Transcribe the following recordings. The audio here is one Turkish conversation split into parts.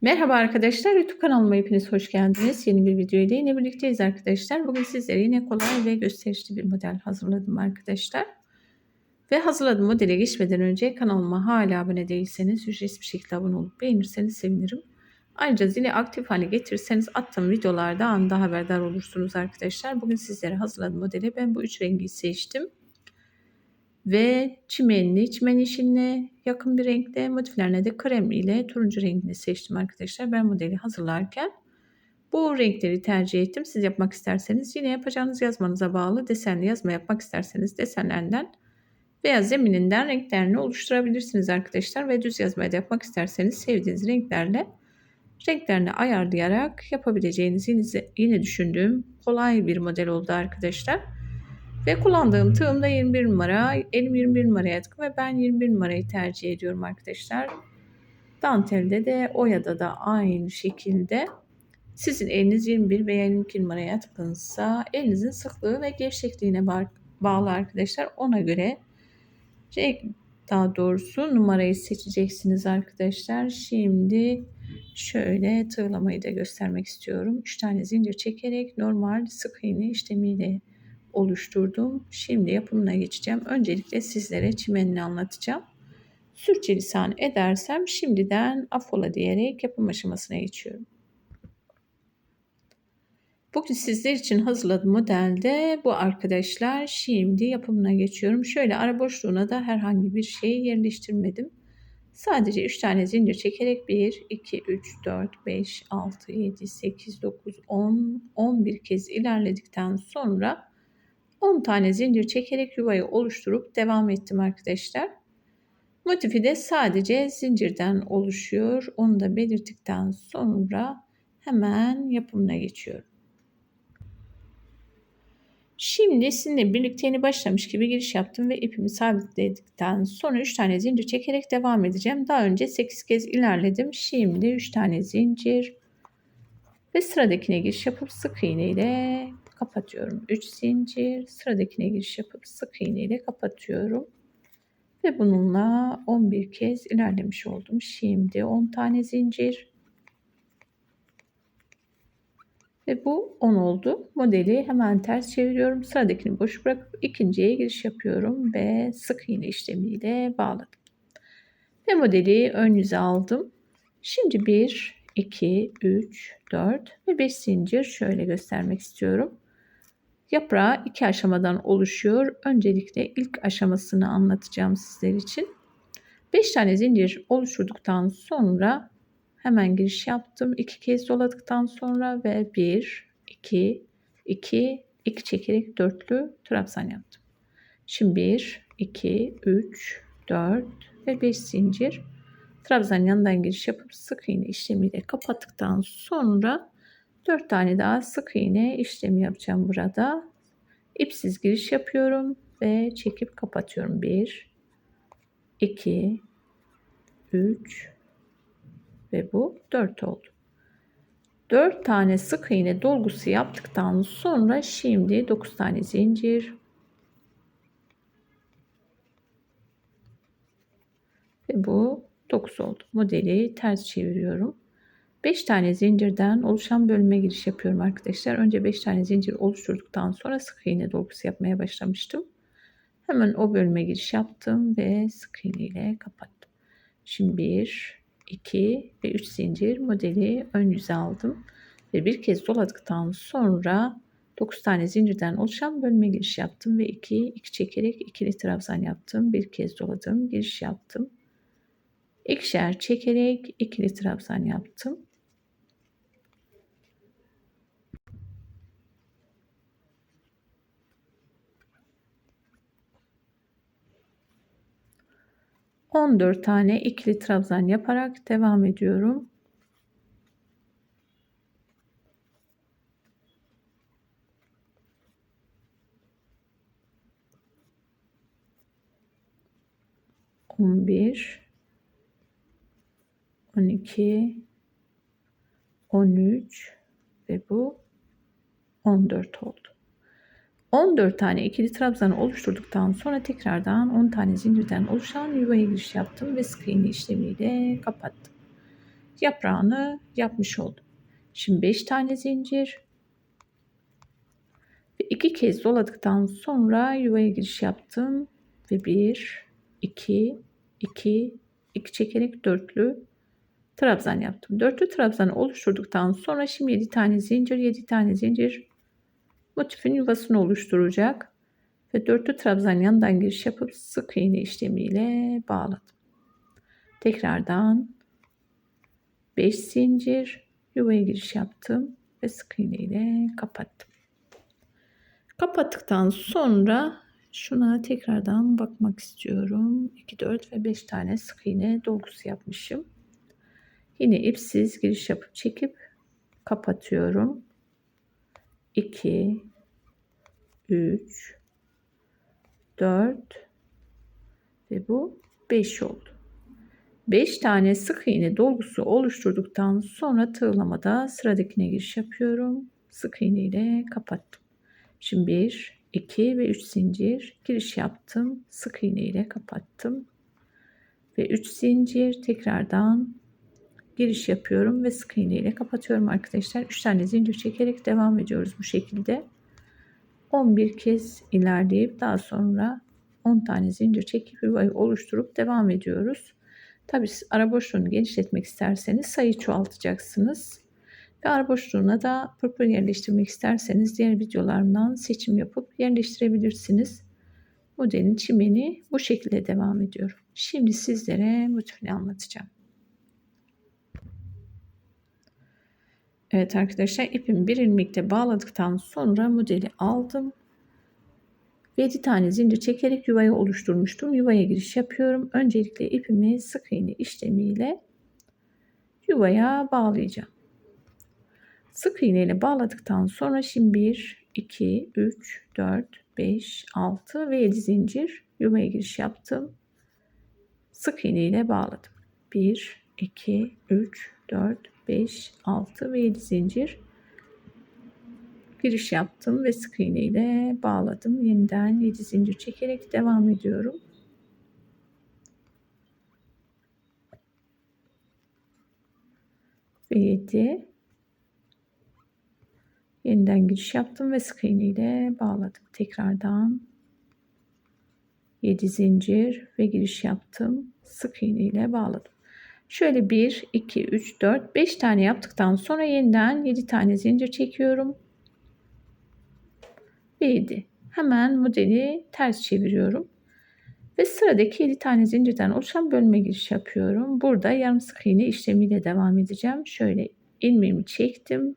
Merhaba arkadaşlar, YouTube kanalıma hepiniz hoş geldiniz. Yeni bir video ile yine birlikteyiz arkadaşlar. Bugün sizlere yine kolay ve gösterişli bir model hazırladım arkadaşlar. Ve hazırladığım modele geçmeden önce kanalıma hala abone değilseniz ücretsiz bir şekilde abone olup beğenirseniz sevinirim. Ayrıca zili aktif hale getirirseniz attığım videolarda anında haberdar olursunuz arkadaşlar. Bugün sizlere hazırladığım modeli ben bu üç rengi seçtim ve çimenli, çimen yeşiline yakın bir renkte motiflerine de krem ile turuncu rengini seçtim arkadaşlar. Ben modeli hazırlarken bu renkleri tercih ettim. Siz yapmak isterseniz yine yapacağınız yazmanıza bağlı desenli yazma yapmak isterseniz desenlerden veya zemininden renklerini oluşturabilirsiniz arkadaşlar. Ve düz yazmaya da yapmak isterseniz sevdiğiniz renklerle renklerini ayarlayarak yapabileceğiniz yine düşündüğüm kolay bir model oldu arkadaşlar. Ve kullandığım tığım da 21 numara. Elim 21 numaraya yatkın ve ben 21 numarayı tercih ediyorum arkadaşlar. Dantelde de oyada da aynı şekilde. Sizin eliniz 21 veya 22 numaraya yatkınsa elinizin sıklığı ve gevşekliğine bağlı arkadaşlar. Ona göre renk daha doğrusu numarayı seçeceksiniz arkadaşlar. Şimdi şöyle tığlamayı da göstermek istiyorum. 3 tane zincir çekerek normal sık iğne işlemiyle oluşturdum. Şimdi yapımına geçeceğim. Öncelikle sizlere çimenini anlatacağım. Sürçülisan edersem şimdiden affola diyerek yapım aşamasına geçiyorum. Bugün sizler için hazırladığım modelde bu arkadaşlar. Şimdi yapımına geçiyorum. Şöyle ara boşluğuna da herhangi bir şey yerleştirmedim. Sadece 3 tane zincir çekerek 1, 2, 3, 4, 5, 6, 7, 8, 9, 10, 11 kez ilerledikten sonra 10 tane zincir çekerek yuvayı oluşturup devam ettim arkadaşlar. Motifi de sadece zincirden oluşuyor. Onu da belirttikten sonra hemen yapımına geçiyorum. Şimdi sizinle birlikte yeni başlamış gibi giriş yaptım ve ipimi sabitledikten sonra 3 tane zincir çekerek devam edeceğim. Daha önce 8 kez ilerledim. Şimdi 3 tane zincir ve sıradakine giriş yapıp sık iğne ile kapatıyorum. 3 zincir sıradakine giriş yapıp sık iğne ile kapatıyorum. Ve bununla 11 kez ilerlemiş oldum. Şimdi 10 tane zincir. Ve bu 10 oldu. Modeli hemen ters çeviriyorum. Sıradakini boş bırakıp ikinciye giriş yapıyorum ve sık iğne işlemiyle bağladım. Ve modeli ön yüze aldım. Şimdi 1, 2, 3, 4 ve 5 zincir şöyle göstermek istiyorum. Yaprağı iki aşamadan oluşuyor. Öncelikle ilk aşamasını anlatacağım sizler için. 5 tane zincir oluşturduktan sonra hemen giriş yaptım. 2 kez doladıktan sonra ve 1, 2, 2, 2 çekerek dörtlü trabzan yaptım. Şimdi 1, 2, 3, 4 ve 5 zincir trabzan yanından giriş yapıp sık iğne işlemiyle kapattıktan sonra 4 tane daha sık iğne işlemi yapacağım burada. İpsiz giriş yapıyorum ve çekip kapatıyorum. 1 2 3 ve bu 4 oldu. 4 tane sık iğne dolgusu yaptıktan sonra şimdi 9 tane zincir ve bu 9 oldu. Modeli ters çeviriyorum. 5 tane zincirden oluşan bölüme giriş yapıyorum arkadaşlar. Önce 5 tane zincir oluşturduktan sonra sık iğne dolgusu yapmaya başlamıştım. Hemen o bölüme giriş yaptım ve sık iğne ile kapattım. Şimdi 1, 2 ve 3 zincir modeli ön yüze aldım. Ve bir kez doladıktan sonra 9 tane zincirden oluşan bölüme giriş yaptım ve 2, 2 çekerek ikili trabzan yaptım. Bir kez doladım, giriş yaptım. İkişer çekerek ikili trabzan yaptım. 14 tane ikili trabzan yaparak devam ediyorum. On bir, on iki, on üç ve bu on dört oldu. 14 tane ikili trabzanı oluşturduktan sonra tekrardan 10 tane zincirden oluşan yuvaya giriş yaptım ve sık iğne işlemiyle kapattım. yaprağını yapmış oldum. Şimdi 5 tane zincir ve iki kez doladıktan sonra yuvaya giriş yaptım ve 1 2 2 2 çekerek dörtlü trabzan yaptım. Dörtlü trabzanı oluşturduktan sonra şimdi 7 tane zincir 7 tane zincir motifin yuvasını oluşturacak ve dörtlü trabzan yanından giriş yapıp sık iğne işlemiyle bağladım. Tekrardan 5 zincir yuvaya giriş yaptım ve sık iğne ile kapattım. Kapattıktan sonra şuna tekrardan bakmak istiyorum. 2, 4 ve 5 tane sık iğne dolgusu yapmışım. Yine ipsiz giriş yapıp çekip kapatıyorum. 2 3 4 ve bu 5 oldu. 5 tane sık iğne dolgusu oluşturduktan sonra tığlamada sıradakine giriş yapıyorum. Sık iğne ile kapattım. Şimdi 1, 2 ve 3 zincir giriş yaptım. Sık iğne ile kapattım. Ve 3 zincir tekrardan giriş yapıyorum ve sık ile kapatıyorum arkadaşlar. 3 tane zincir çekerek devam ediyoruz bu şekilde. 11 kez ilerleyip daha sonra 10 tane zincir çekip yuvayı oluşturup devam ediyoruz. Tabi ara boşluğunu genişletmek isterseniz sayı çoğaltacaksınız. Ve ara boşluğuna da pırpır yerleştirmek isterseniz diğer videolarımdan seçim yapıp yerleştirebilirsiniz. Modelin çimeni bu şekilde devam ediyor. Şimdi sizlere motifini anlatacağım. Evet arkadaşlar ipimi bir ilmekte bağladıktan sonra modeli aldım. 7 tane zincir çekerek yuvayı oluşturmuştum. Yuvaya giriş yapıyorum. Öncelikle ipimi sık iğne işlemiyle yuvaya bağlayacağım. Sık iğne ile bağladıktan sonra şimdi 1, 2, 3, 4, 5, 6 ve 7 zincir yuvaya giriş yaptım. Sık iğne ile bağladım. 1, 2, 3, 4, 5, 6 ve 7 zincir giriş yaptım ve sık iğne ile bağladım. Yeniden 7 zincir çekerek devam ediyorum. Ve 7 yeniden giriş yaptım ve sık iğne ile bağladım. Tekrardan 7 zincir ve giriş yaptım. Sık iğne ile bağladım. Şöyle 1, 2, 3, 4, 5 tane yaptıktan sonra yeniden 7 tane zincir çekiyorum. Ve 7. Hemen modeli ters çeviriyorum. Ve sıradaki 7 tane zincirden oluşan bölme giriş yapıyorum. Burada yarım sık iğne işlemiyle devam edeceğim. Şöyle ilmeğimi çektim.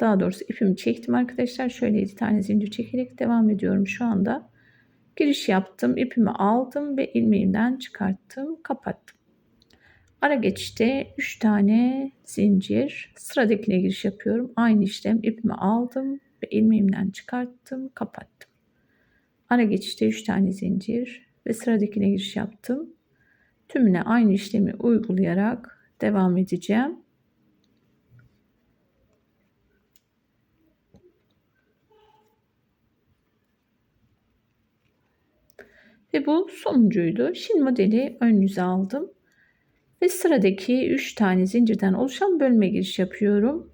Daha doğrusu ipimi çektim arkadaşlar. Şöyle 7 tane zincir çekerek devam ediyorum şu anda. Giriş yaptım. ipimi aldım ve ilmeğimden çıkarttım. Kapattım. Ara geçişte 3 tane zincir sıradakine giriş yapıyorum. Aynı işlem ipimi aldım ve ilmeğimden çıkarttım, kapattım. Ara geçişte 3 tane zincir ve sıradakine giriş yaptım. Tümüne aynı işlemi uygulayarak devam edeceğim. Ve bu sonuncuydu. Şimdi modeli ön yüze aldım. Ve sıradaki 3 tane zincirden oluşan bölme giriş yapıyorum.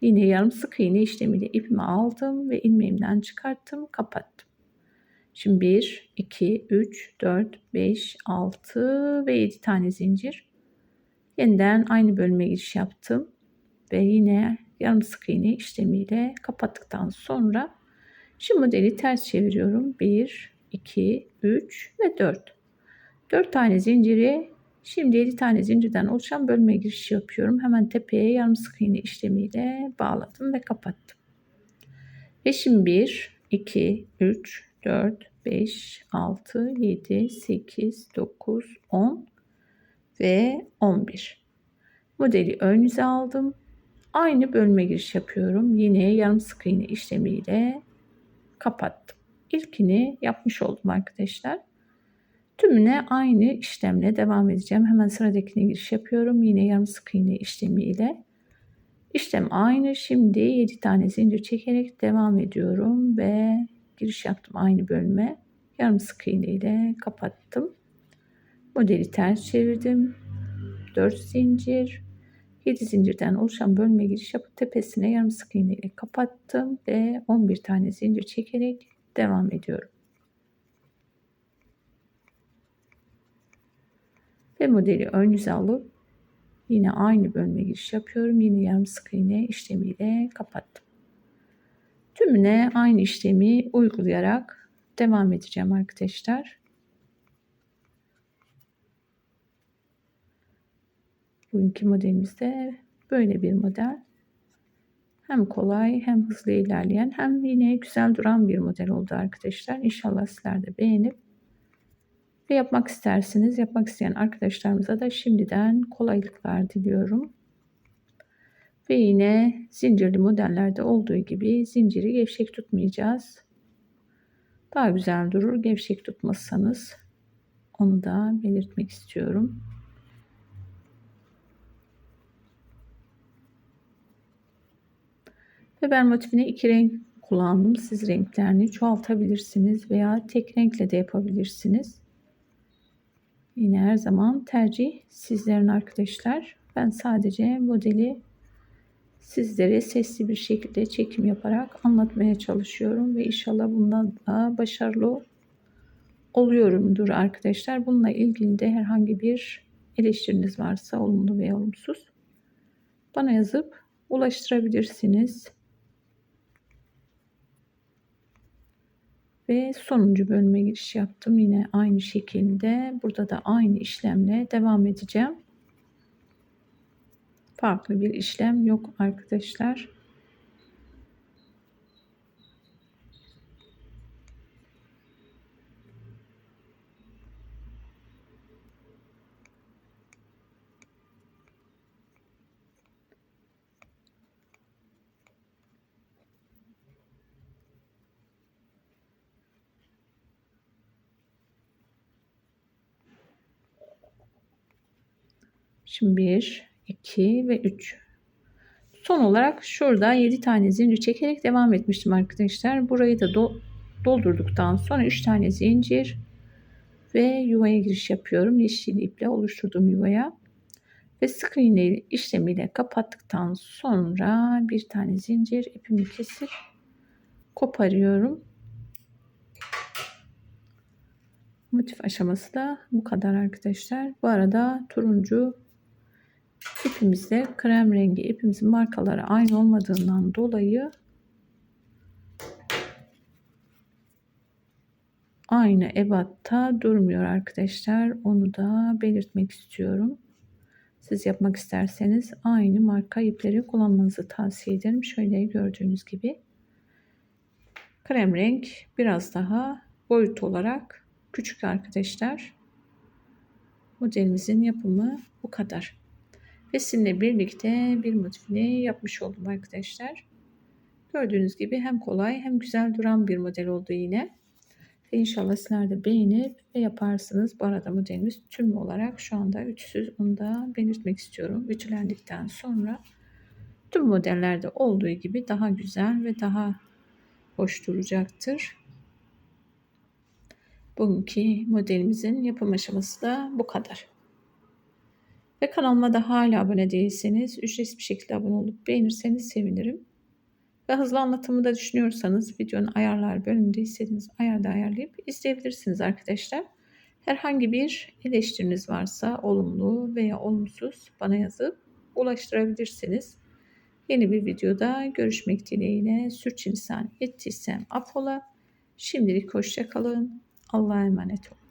Yine yarım sık iğne işlemiyle ipimi aldım ve ilmeğimden çıkarttım, kapattım. Şimdi 1, 2, 3, 4, 5, 6 ve 7 tane zincir. Yeniden aynı bölme giriş yaptım ve yine yarım sık iğne işlemiyle kapattıktan sonra şimdi modeli ters çeviriyorum. 1, 2, 3 ve 4. 4 tane zinciri Şimdi 7 tane zincirden oluşan bölme girişi yapıyorum. Hemen tepeye yarım sık iğne işlemiyle bağladım ve kapattım. Ve şimdi 1, 2, 3, 4, 5, 6, 7, 8, 9, 10 ve 11. Modeli ön yüze aldım. Aynı bölme giriş yapıyorum. Yine yarım sık iğne işlemiyle kapattım. İlkini yapmış oldum arkadaşlar. Tümüne aynı işlemle devam edeceğim. Hemen sıradakine giriş yapıyorum. Yine yarım sık iğne işlemiyle. İşlem aynı. Şimdi 7 tane zincir çekerek devam ediyorum ve giriş yaptım aynı bölüme. Yarım sık iğne ile kapattım. Modeli ters çevirdim. 4 zincir 7 zincirden oluşan bölme giriş yapıp tepesine yarım sık iğne ile kapattım ve 11 tane zincir çekerek devam ediyorum. Ve modeli ön yüze alıp yine aynı bölme giriş yapıyorum. Yine yarım sık iğne işlemiyle kapattım. Tümüne aynı işlemi uygulayarak devam edeceğim arkadaşlar. Bugünkü modelimizde böyle bir model. Hem kolay hem hızlı ilerleyen hem yine güzel duran bir model oldu arkadaşlar. İnşallah sizler de beğenip ve yapmak istersiniz. Yapmak isteyen arkadaşlarımıza da şimdiden kolaylıklar diliyorum. Ve yine zincirli modellerde olduğu gibi zinciri gevşek tutmayacağız. Daha güzel durur gevşek tutmazsanız. Onu da belirtmek istiyorum. Ve ben motifine iki renk kullandım. Siz renklerini çoğaltabilirsiniz veya tek renkle de yapabilirsiniz. Yine her zaman tercih sizlerin arkadaşlar. Ben sadece modeli sizlere sesli bir şekilde çekim yaparak anlatmaya çalışıyorum ve inşallah bundan da başarılı oluyorumdur arkadaşlar. Bununla ilgili de herhangi bir eleştiriniz varsa olumlu veya olumsuz bana yazıp ulaştırabilirsiniz. Ve sonuncu bölüme giriş yaptım. Yine aynı şekilde burada da aynı işlemle devam edeceğim. Farklı bir işlem yok arkadaşlar. Şimdi 1, 2 ve 3. Son olarak şurada 7 tane zincir çekerek devam etmiştim arkadaşlar. Burayı da do doldurduktan sonra 3 tane zincir ve yuvaya giriş yapıyorum. Yeşil iple oluşturduğum yuvaya. Ve sık iğne işlemiyle kapattıktan sonra bir tane zincir ipimi kesip koparıyorum. Motif aşaması da bu kadar arkadaşlar. Bu arada turuncu ipimizde krem rengi ipimizin markaları aynı olmadığından dolayı aynı ebatta durmuyor arkadaşlar. Onu da belirtmek istiyorum. Siz yapmak isterseniz aynı marka ipleri kullanmanızı tavsiye ederim. Şöyle gördüğünüz gibi krem renk biraz daha boyut olarak küçük arkadaşlar. Modelimizin yapımı bu kadar. Ve sizinle birlikte bir motifini yapmış oldum arkadaşlar. Gördüğünüz gibi hem kolay hem güzel duran bir model oldu yine. Ve inşallah sizler de beğenip ve yaparsınız. Bu arada modelimiz tüm olarak şu anda ütüsüz. Onu da belirtmek istiyorum. Ütülendikten sonra tüm modellerde olduğu gibi daha güzel ve daha hoş duracaktır. Bugünkü modelimizin yapım aşaması da bu kadar. Ve kanalıma da hala abone değilseniz ücretsiz bir şekilde abone olup beğenirseniz sevinirim. Ve hızlı anlatımı da düşünüyorsanız videonun ayarlar bölümünde istediğiniz ayarda ayarlayıp izleyebilirsiniz arkadaşlar. Herhangi bir eleştiriniz varsa olumlu veya olumsuz bana yazıp ulaştırabilirsiniz. Yeni bir videoda görüşmek dileğiyle sürçülisan ettiysem affola. Şimdilik hoşçakalın. Allah'a emanet olun.